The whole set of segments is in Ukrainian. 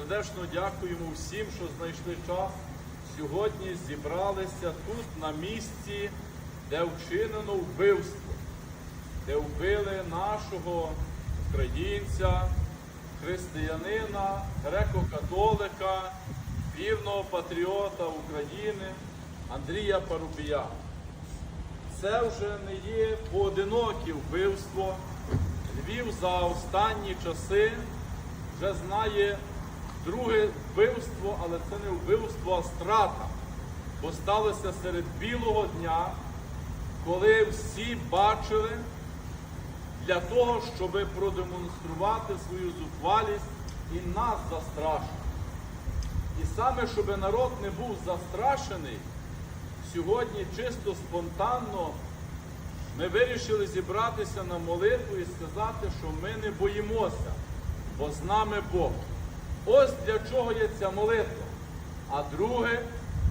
сердечно дякуємо всім, що знайшли час. Сьогодні зібралися тут, на місці, де вчинено вбивство, де вбили нашого українця, християнина, греко-католика, вірного патріота України Андрія Парубія. Це вже не є поодиноке вбивство. Львів за останні часи вже знає друге вбивство, але це не вбивство, а страта. Бо сталося серед білого дня, коли всі бачили для того, щоб продемонструвати свою зухвалість і нас застрашити. І саме, щоб народ не був застрашений, сьогодні чисто спонтанно ми вирішили зібратися на молитву і сказати, що ми не боїмося, бо з нами Бог. Ось для чого є ця молитва. А друге,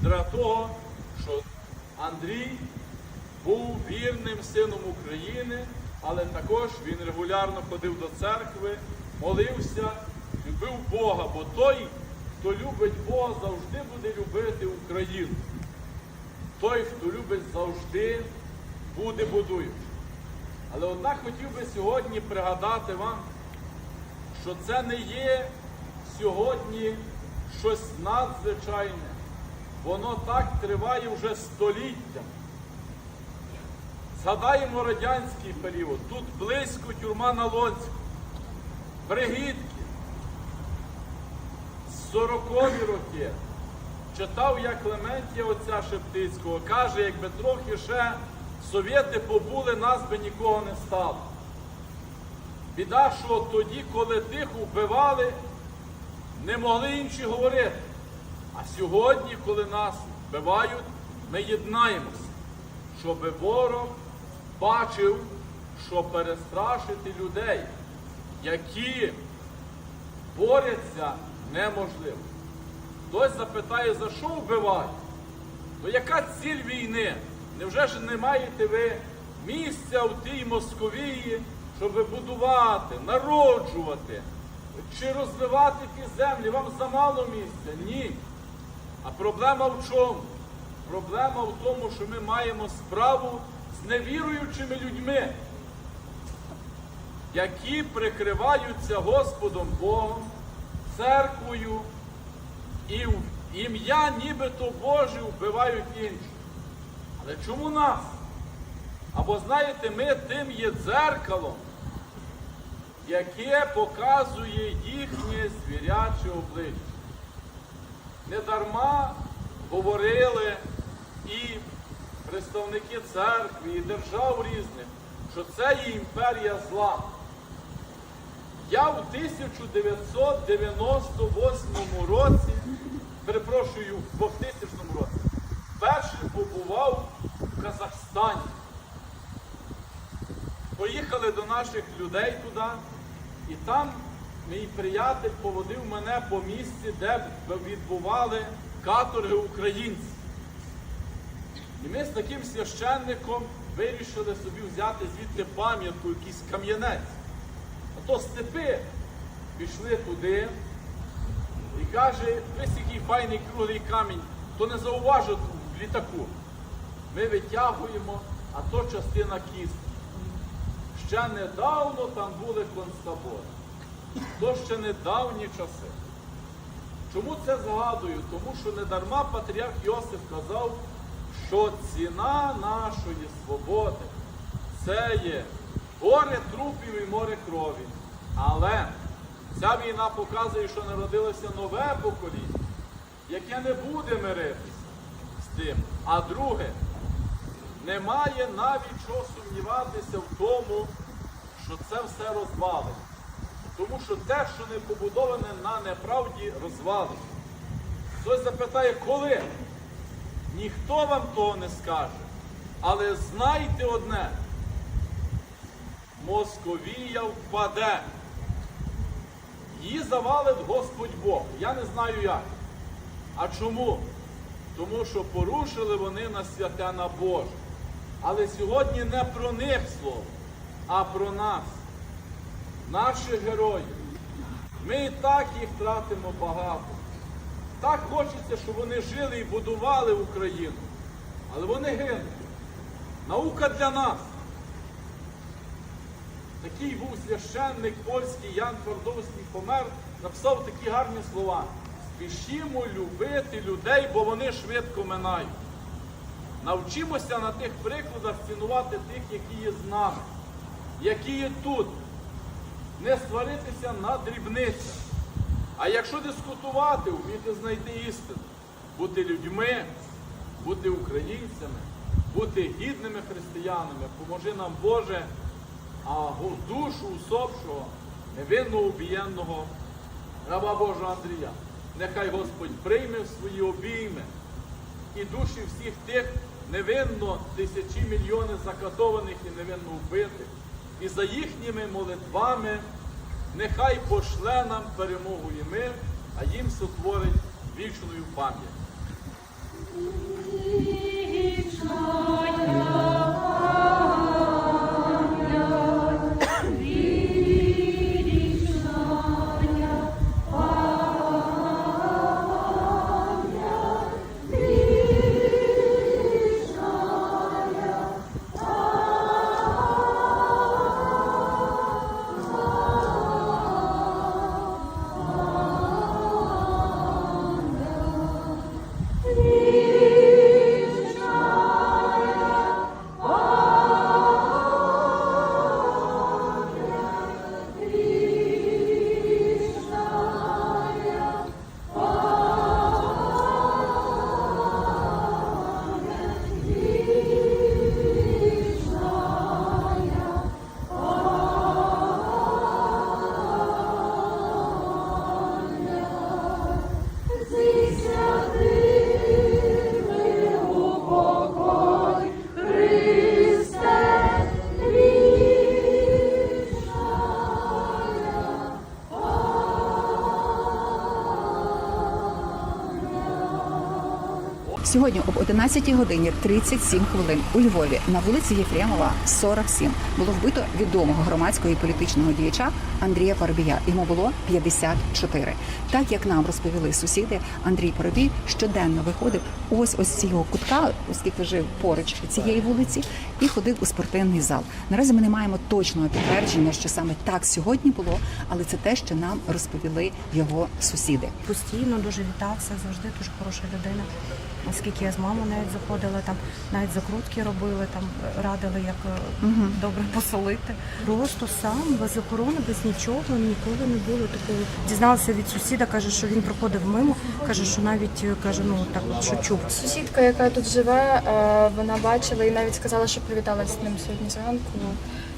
для того, що Андрій був вірним сином України, але також він регулярно ходив до церкви, молився, любив Бога, бо той, хто любить Бога, завжди буде любити Україну. Той, хто любить завжди, буде будуючи. Але однак хотів би сьогодні пригадати вам, що це не є сьогодні щось надзвичайне. Воно так триває вже століття. Згадаємо радянський період. Тут близько тюрма на Лонську, Бригітки, 40-ві роки. Читав я Клементія отця Шептицького, каже, якби трохи ще совєти побули, нас би нікого не стало. Біда, що тоді, коли тих вбивали, не могли інші говорити. А сьогодні, коли нас вбивають, ми єднаємося, щоб ворог бачив, що перестрашити людей, які борються, неможливо. Хтось запитає, за що вбивають? То яка ціль війни? Невже ж не маєте ви місця в тій Московії, щоб будувати, народжувати чи розвивати ті землі? Вам замало місця? Ні. А проблема в чому? Проблема в тому, що ми маємо справу з невіруючими людьми, які прикриваються Господом Богом, церквою і в ім'я нібито Боже вбивають інших. Але чому нас? Або знаєте, ми тим є дзеркалом, яке показує їхнє звіряче обличчя. Недарма говорили і представники церкви, і держав різних, що це є імперія зла. Я в 1998 році, перепрошую, в 2000 році, вперше побував в Казахстані. Поїхали до наших людей туди, і там мій приятель поводив мене по місці, де відбували каторги українців. І ми з таким священником вирішили собі взяти звідти пам'ятку, якийсь кам'янець. А то степи пішли туди і каже, ось який файний круглий камінь, то не зауважив в літаку. Ми витягуємо, а то частина кістки. Ще недавно там були концтабори. То ще недавні часи. Чому це згадую? Тому що недарма патріарх Йосиф казав, що ціна нашої свободи це є горе трупів і море крові. Але ця війна показує, що народилося нове покоління, яке не буде миритися з тим. А друге, немає навіть чого сумніватися в тому, що це все розвалить. Тому що те, що не побудоване на неправді, розвалить. Хтось запитає, коли? Ніхто вам того не скаже. Але знайте одне, Московія впаде. Її завалить Господь Бог. Я не знаю як. А чому? Тому що порушили вони на святе на Боже. Але сьогодні не про них слово, а про нас, наших героїв. Ми і так їх тратимо багато. Так хочеться, щоб вони жили і будували Україну. Але вони гинуть. Наука для нас. Такий був священник польський Ян Твардовський помер, написав такі гарні слова. Спішімо любити людей, бо вони швидко минають. Навчимося на тих прикладах цінувати тих, які є з нами, які є тут. Не сваритися на дрібницях. А якщо дискутувати, вміти знайти істину, бути людьми, бути українцями, бути гідними християнами, поможи нам Боже, а душу усопшого, невинно убієнного раба Божого Андрія. Нехай Господь прийме свої обійми і душі всіх тих невинно тисячі мільйони закатованих і невинно вбитих. І за їхніми молитвами нехай пошле нам перемогу і мир, а їм сотворить вічною пам'ять. Сьогодні об 11 годині 37 хвилин у Львові на вулиці Єфремова, 47, було вбито відомого громадського і політичного діяча Андрія Парубія. Йому було 54. Так як нам розповіли сусіди, Андрій Парубій щоденно виходив ось ось з цього кутка, оскільки жив поруч цієї вулиці, і ходив у спортивний зал. Наразі ми не маємо точного підтвердження, що саме так сьогодні було, але це те, що нам розповіли його сусіди. постійно дуже вітався, завжди дуже хороша людина. Оскільки я з мамою навіть заходила, там навіть закрутки робили, там радили, як е, добре посолити. Просто сам без охорони, без нічого, ніколи не було такого. Дізналася від сусіда, каже, що він проходив мимо, каже, що навіть е, каже, ну так от, що чув. Сусідка, яка тут живе, е, вона бачила і навіть сказала, що привіталася з ним сьогодні зранку.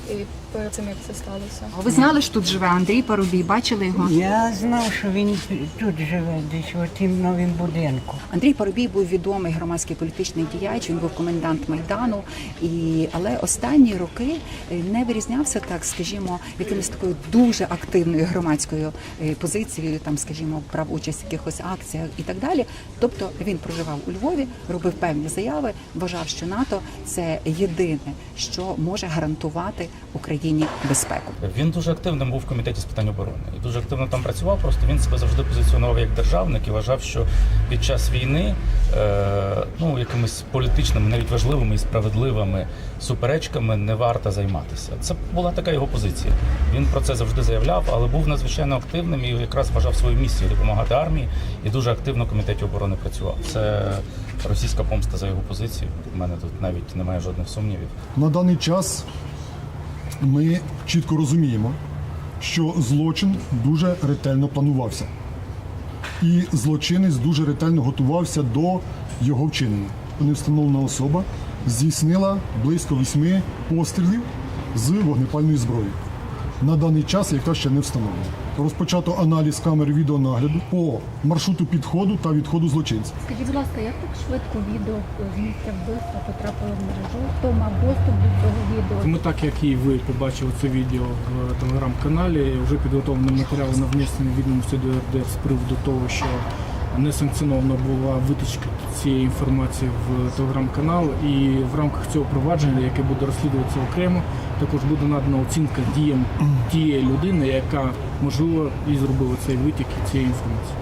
І перед цим як це сталося. Ви знали, що тут живе Андрій Парубій? Бачили його? Я знав, що він тут живе, десь в тім новім будинку. Андрій Парубій був відомий громадський політичний діяч. Він був комендант майдану, і але останні роки е, не вирізнявся так, скажімо, якимось такою дуже активною громадською е, позицією, там, скажімо, брав участь в якихось акціях і так далі. Тобто він проживав у Львові, робив певні заяви, вважав, що НАТО це єдине, що може гарантувати Україні безпеку. Він дуже активним був в комітеті з питань оборони і дуже активно там працював. Просто він себе завжди позиціонував як державник і вважав, що під час війни е, ну якимись політичними, навіть важливими і справедливими суперечками не варто займатися. Це була така його позиція. Він про це завжди заявляв, але був надзвичайно активним і якраз вважав свою місію допомагати армії і дуже активно в комітеті оборони працював. Це російська помста за його позицію. У мене тут навіть немає жодних сумнівів. На даний час ми чітко розуміємо, що злочин дуже ретельно планувався. І злочинець дуже ретельно готувався до його вчинення. Невстановлена особа здійснила близько вісьми пострілів з вогнепальної зброї. На даний час яка ще не встановлена. Розпочато аналіз камер відеонагляду по маршруту підходу та відходу злочинця. Скажіть, будь ласка, як так швидко відео з місця вбивства потрапило в мережу? Хто мав доступ до цього відео? Ми так як і ви побачили це відео в телеграм-каналі, вже підготовлений матеріал на внесення відомості до РДР з приводу того, що несанкціонована була витичка цієї інформації в телеграм-канал. І в рамках цього провадження, яке буде розслідуватися окремо, також буде надана оцінка діям тієї людини, яка можливо і зробила цей витік цієї інформації.